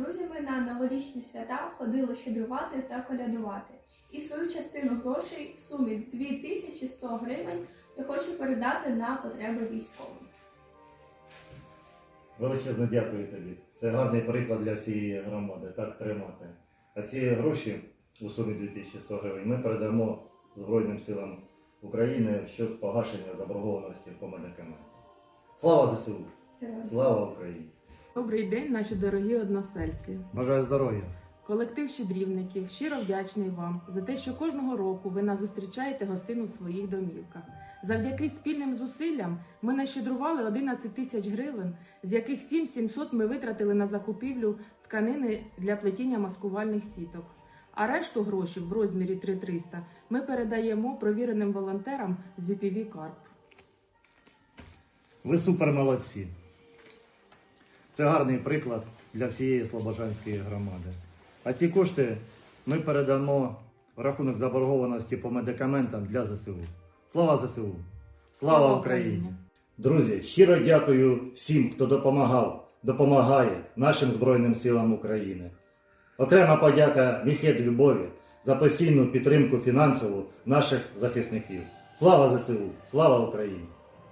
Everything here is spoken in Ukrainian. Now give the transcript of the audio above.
друзями на новорічні свята ходили щедрувати та колядувати. І свою частину грошей в сумі 2100 гривень я хочу передати на потреби військових. Величезне дякую тобі. Це гарний приклад для всієї громади. Так тримати. А ці гроші у сумі 2100 гривень ми передамо Збройним силам України щодо погашення заборгованості по медикаментам. Слава ЗСУ! Слава Україні! Добрий день, наші дорогі односельці. Бажаю здоров'я! Колектив щедрівників щиро вдячний вам за те, що кожного року ви нас зустрічаєте гостину в своїх домівках. Завдяки спільним зусиллям ми нащедрували 11 тисяч гривень, з яких 7 700 ми витратили на закупівлю тканини для плетіння маскувальних сіток. А решту грошей в розмірі 3300 ми передаємо провіреним волонтерам з VPV Карп. Ви супер молодці. Це гарний приклад для всієї Слобожанської громади. А ці кошти ми передамо в рахунок заборгованості по медикаментам для ЗСУ. Слава ЗСУ! Слава Україні! Друзі, щиро дякую всім, хто допомагав, допомагає нашим Збройним силам України. Окрема подяка Міхет Любові за постійну підтримку фінансову наших захисників. Слава ЗСУ! Слава Україні!